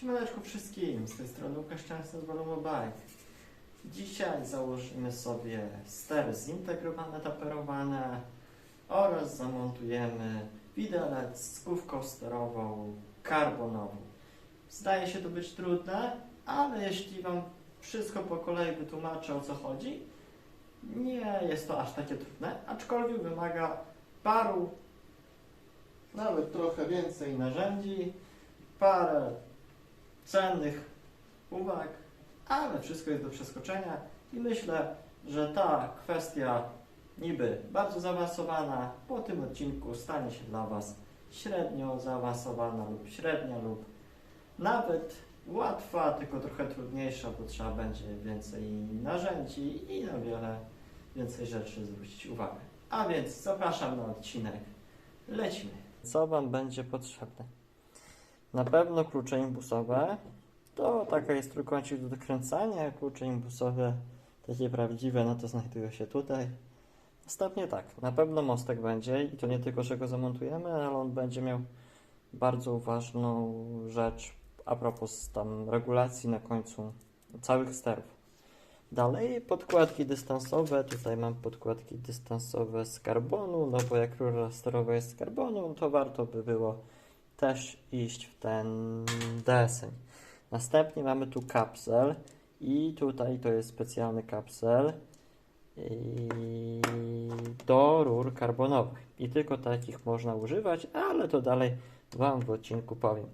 Siemaneczko wszystkim, z tej strony Łukasz Często z Bike. Dzisiaj założymy sobie stery zintegrowane, taperowane oraz zamontujemy widelec z główką sterową karbonową. Zdaje się to być trudne, ale jeśli Wam wszystko po kolei wytłumaczę o co chodzi, nie jest to aż takie trudne, aczkolwiek wymaga paru, nawet trochę więcej narzędzi, parę cennych uwag, ale wszystko jest do przeskoczenia i myślę, że ta kwestia niby bardzo zaawansowana po tym odcinku stanie się dla Was średnio zaawansowana lub średnia lub nawet łatwa, tylko trochę trudniejsza, bo trzeba będzie więcej narzędzi i na wiele więcej rzeczy zwrócić uwagę. A więc zapraszam na odcinek. Lecimy. Co Wam będzie potrzebne? Na pewno klucze imbusowe. To taka jest trójkącik do dokręcania. Klucze imbusowe, takie prawdziwe, no to znajdują się tutaj. Następnie tak, na pewno mostek będzie i to nie tylko, że go zamontujemy, ale on będzie miał bardzo ważną rzecz a propos tam regulacji na końcu całych sterów. Dalej podkładki dystansowe. Tutaj mam podkładki dystansowe z karbonu, no bo jak rura sterowa jest z karbonu, to warto by było też iść w ten deseń. Następnie mamy tu kapsel i tutaj to jest specjalny kapsel do rur karbonowych. I tylko takich można używać, ale to dalej Wam w odcinku powiem.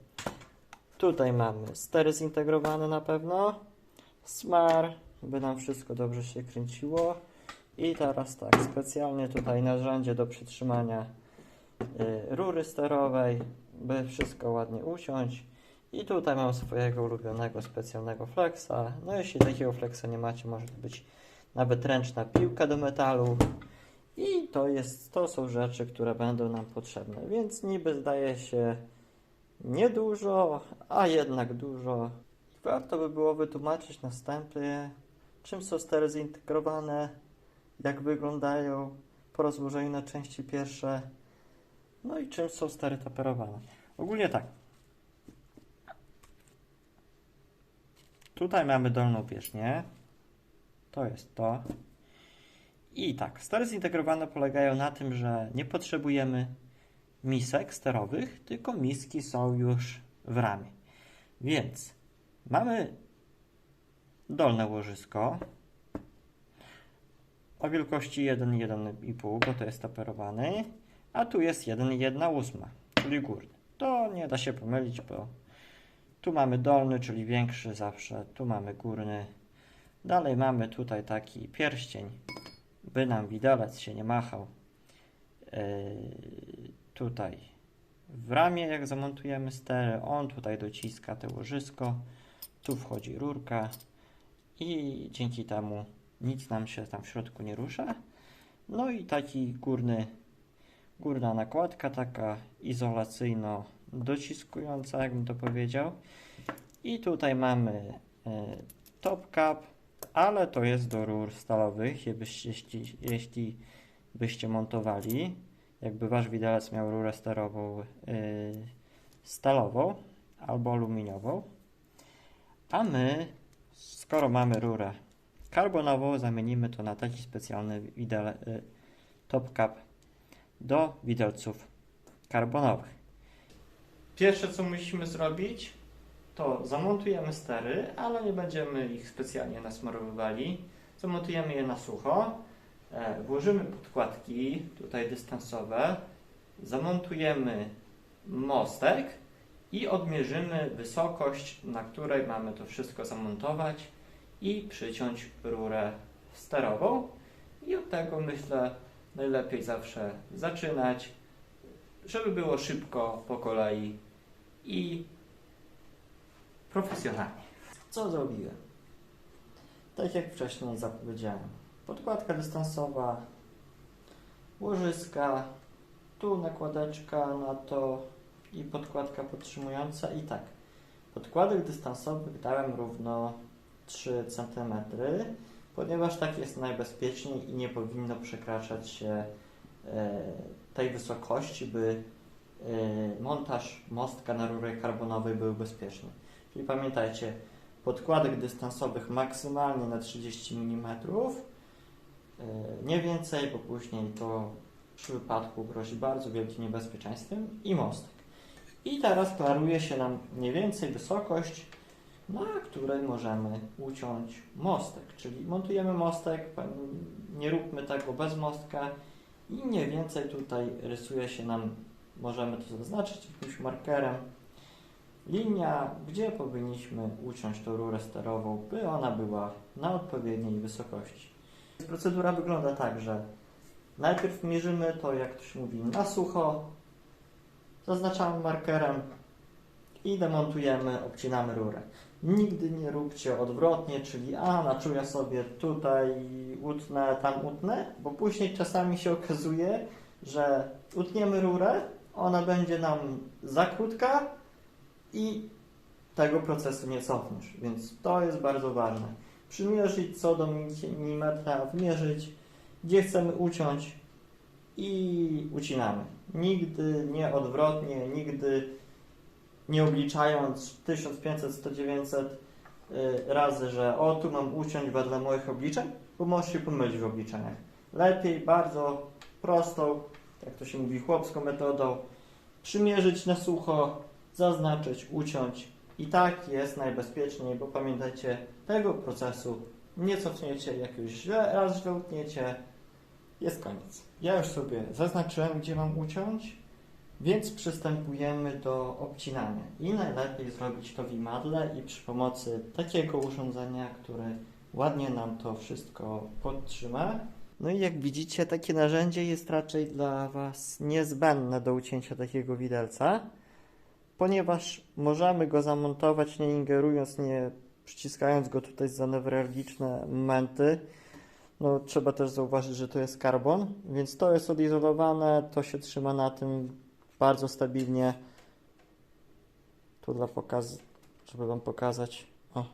Tutaj mamy stery zintegrowane na pewno, smar, by nam wszystko dobrze się kręciło. I teraz tak, specjalnie tutaj narzędzie do przytrzymania y, rury sterowej, by wszystko ładnie uciąć. I tutaj mam swojego ulubionego specjalnego flexa. No jeśli takiego flexa nie macie, może to być nawet ręczna piłka do metalu. I to jest, to są rzeczy, które będą nam potrzebne. Więc niby zdaje się niedużo, a jednak dużo. Warto by było wytłumaczyć następnie, czym są stery zintegrowane, jak wyglądają po rozłożeniu na części pierwsze, no i czym są stery taperowane. Ogólnie tak. Tutaj mamy dolną bieżnię. To jest to. I tak, stery zintegrowane polegają na tym, że nie potrzebujemy misek sterowych, tylko miski są już w ramie. Więc mamy dolne łożysko o wielkości 1,1,5, bo to jest taperowany, a tu jest 1,1,8, czyli górny. To nie da się pomylić, bo tu mamy dolny, czyli większy zawsze, tu mamy górny. Dalej mamy tutaj taki pierścień, by nam widelec się nie machał. Yy, tutaj w ramię, jak zamontujemy stery, on tutaj dociska te łożysko, tu wchodzi rurka i dzięki temu nic nam się tam w środku nie rusza. No i taki górny, górna nakładka, taka izolacyjno dociskująca, jakbym to powiedział. I tutaj mamy e, top cap, ale to jest do rur stalowych, jeśli, jeśli byście montowali jakby wasz widelec miał rurę sterową yy, stalową albo aluminiową, a my, skoro mamy rurę karbonową, zamienimy to na taki specjalny widele, yy, top cap do widelców karbonowych. Pierwsze co musimy zrobić, to zamontujemy stery, ale nie będziemy ich specjalnie nasmarowywali. Zamontujemy je na sucho. E, Włożymy podkładki, tutaj dystansowe, zamontujemy mostek i odmierzymy wysokość, na której mamy to wszystko zamontować i przyciąć rurę sterową. I od tego myślę najlepiej zawsze zaczynać, żeby było szybko po kolei i profesjonalnie. Co zrobiłem? Tak jak wcześniej zapowiedziałem podkładka dystansowa, łożyska, tu nakładeczka na to i podkładka podtrzymująca i tak. Podkładek dystansowych dałem równo 3 cm, ponieważ tak jest najbezpieczniej i nie powinno przekraczać się e, tej wysokości, by e, montaż mostka na rurze karbonowej był bezpieczny. Czyli pamiętajcie, podkładek dystansowych maksymalnie na 30 mm, yy, nie więcej, bo później to przy wypadku grozi bardzo wielkim niebezpieczeństwem i mostek. I teraz klaruje się nam mniej więcej wysokość, na której możemy uciąć mostek. Czyli montujemy mostek, nie róbmy tego bez mostka i mniej więcej tutaj rysuje się nam, możemy to zaznaczyć jakimś markerem, linia, gdzie powinniśmy uciąć tą rurę sterową, by ona była na odpowiedniej wysokości. Procedura wygląda tak, że najpierw mierzymy to, jak to się mówi, na sucho, zaznaczamy markerem i demontujemy, obcinamy rurę. Nigdy nie róbcie odwrotnie, czyli a, naczuję sobie tutaj utnę, tam utnę, bo później czasami się okazuje, że utniemy rurę, ona będzie nam za krótka i tego procesu nie cofniesz, więc to jest bardzo ważne. Przymierzyć co do milimetra, wymierzyć, gdzie chcemy uciąć i ucinamy. Nigdy nie odwrotnie, nigdy nie obliczając 1500, 100, 900 y, razy, że o tu mam uciąć wedle moich obliczeń, bo możesz się pomylić w obliczeniach. Lepiej bardzo prostą, jak to się mówi, chłopską metodą, przymierzyć na sucho, zaznaczyć, uciąć i tak jest najbezpieczniej, bo pamiętajcie, tego procesu nie cofniecie, jak już źle, raz źle utniecie, jest koniec. Ja już sobie zaznaczyłem, gdzie mam uciąć, więc przystępujemy do obcinania. I najlepiej zrobić to w imadle i przy pomocy takiego urządzenia, które ładnie nam to wszystko podtrzyma. No i jak widzicie, takie narzędzie jest raczej dla Was niezbędne do ucięcia takiego widelca, ponieważ możemy go zamontować nie ingerując, nie przyciskając go tutaj za newralgiczne momenty. No, trzeba też zauważyć, że to jest karbon, więc to jest odizolowane, to się trzyma na tym bardzo stabilnie. Tu dla pokaz, żeby Wam pokazać. O,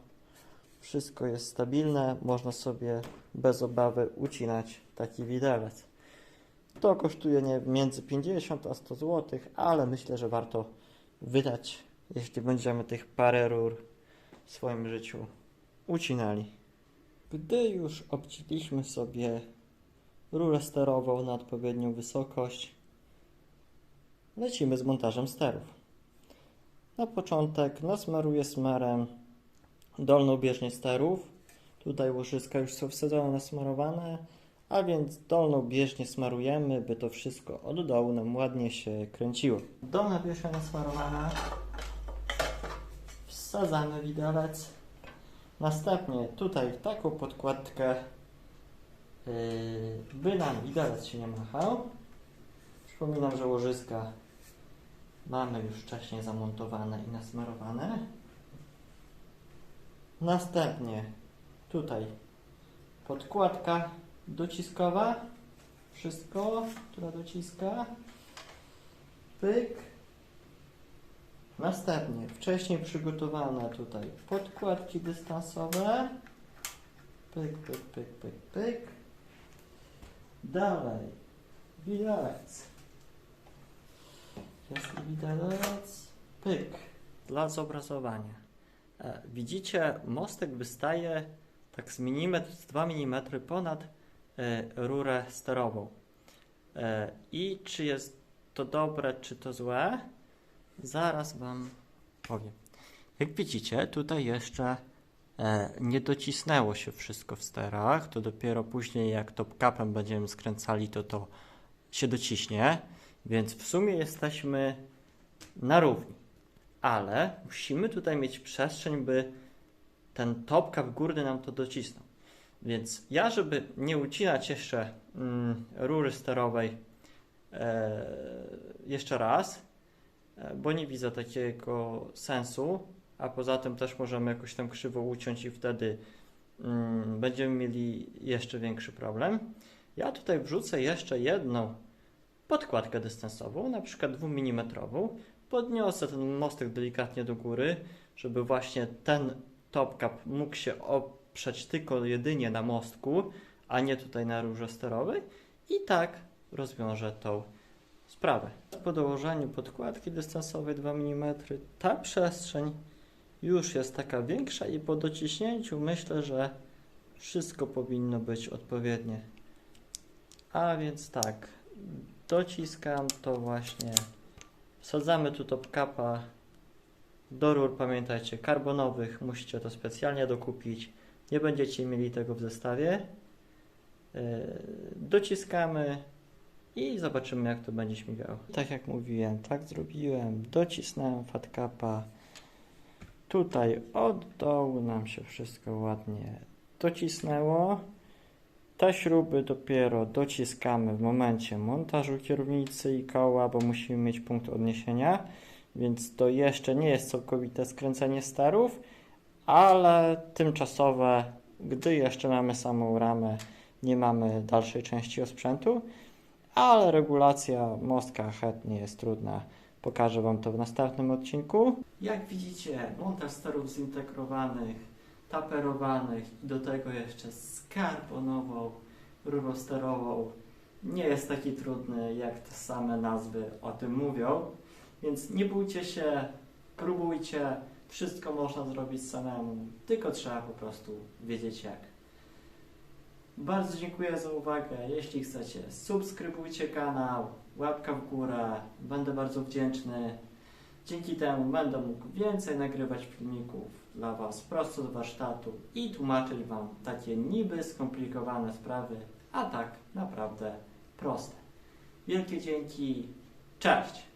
wszystko jest stabilne, można sobie bez obawy ucinać taki widelec. To kosztuje nie między 50 a 100 zł, ale myślę, że warto wydać, jeśli będziemy tych parę rur w swoim życiu ucinali. Gdy już obciliśmy sobie rurę sterową na odpowiednią wysokość, lecimy z montażem sterów. Na początek nasmaruję smarem dolną bieżnię sterów. Tutaj łożyska już są wsadzone, nasmarowane, a więc dolną bieżnię smarujemy, by to wszystko od dołu nam ładnie się kręciło. Dolna bieżnia nasmarowana. Wsadzamy widelec. Następnie tutaj taką podkładkę, yy, by nam widelec się nie machał. Przypominam, że łożyska mamy już wcześniej zamontowane i nasmarowane. Następnie tutaj podkładka dociskowa. Wszystko, która dociska. Pyk. Następnie wcześniej przygotowane tutaj podkładki dystansowe. Pyk, pyk, pyk, pyk, pyk. Dalej widelec. Jest widelec. Pyk. Dla zobrazowania. E, widzicie, mostek wystaje tak z milimetr, z 2 mm ponad e, rurę sterową. E, I czy jest to dobre, czy to złe? Zaraz Wam powiem. Jak widzicie, tutaj jeszcze nie docisnęło się wszystko w sterach. To dopiero później, jak top capem będziemy skręcali, to to się dociśnie. Więc w sumie jesteśmy na równi. Ale musimy tutaj mieć przestrzeń, by ten top cap górny nam to docisnął. Więc ja, żeby nie ucinać jeszcze mm, rury sterowej e, jeszcze raz, e, bo nie widzę takiego sensu, a poza tym też możemy jakoś tam krzywo uciąć i wtedy mm, będziemy mieli jeszcze większy problem. Ja tutaj wrzucę jeszcze jedną podkładkę dystansową, na przykład 2 mm. Podniosę ten mostek delikatnie do góry, żeby właśnie ten top cap mógł się oprzeć tylko jedynie na mostku, a nie tutaj na rurze sterowej i tak rozwiążę tą sprawę. Po dołożeniu podkładki dystansowej 2 mm ta przestrzeń już jest taka większa i po dociśnięciu myślę, że wszystko powinno być odpowiednie. A więc tak, dociskam to właśnie, wsadzamy tu top capa do rur, pamiętajcie, karbonowych, musicie to specjalnie dokupić, nie będziecie mieli tego w zestawie. Yy, Dociskamy i zobaczymy jak to będzie śmigało. Tak jak mówiłem, tak zrobiłem, docisnąłem fat capa. Tutaj od dołu nam się wszystko ładnie docisnęło. Te śruby dopiero dociskamy w momencie montażu kierownicy i koła, bo musimy mieć punkt odniesienia, więc to jeszcze nie jest całkowite skręcenie sterów, ale tymczasowe, gdy jeszcze mamy samą ramę, nie mamy dalszej części osprzętu, ale regulacja mostka het nie jest trudna. Pokażę Wam to w następnym odcinku. Jak widzicie, montaż sterów zintegrowanych, taperowanych i do tego jeszcze skarbonową, rurosterową nie jest taki trudny, jak te same nazwy o tym mówią. Więc nie bójcie się, próbujcie, wszystko można zrobić samemu, tylko trzeba po prostu wiedzieć jak. Bardzo dziękuję za uwagę. Jeśli chcecie, subskrybujcie kanał, łapka w górę, będę bardzo wdzięczny. Dzięki temu będę mógł więcej nagrywać filmików dla Was prosto z warsztatu i tłumaczyć Wam takie niby skomplikowane sprawy, a tak naprawdę proste. Wielkie dzięki, cześć!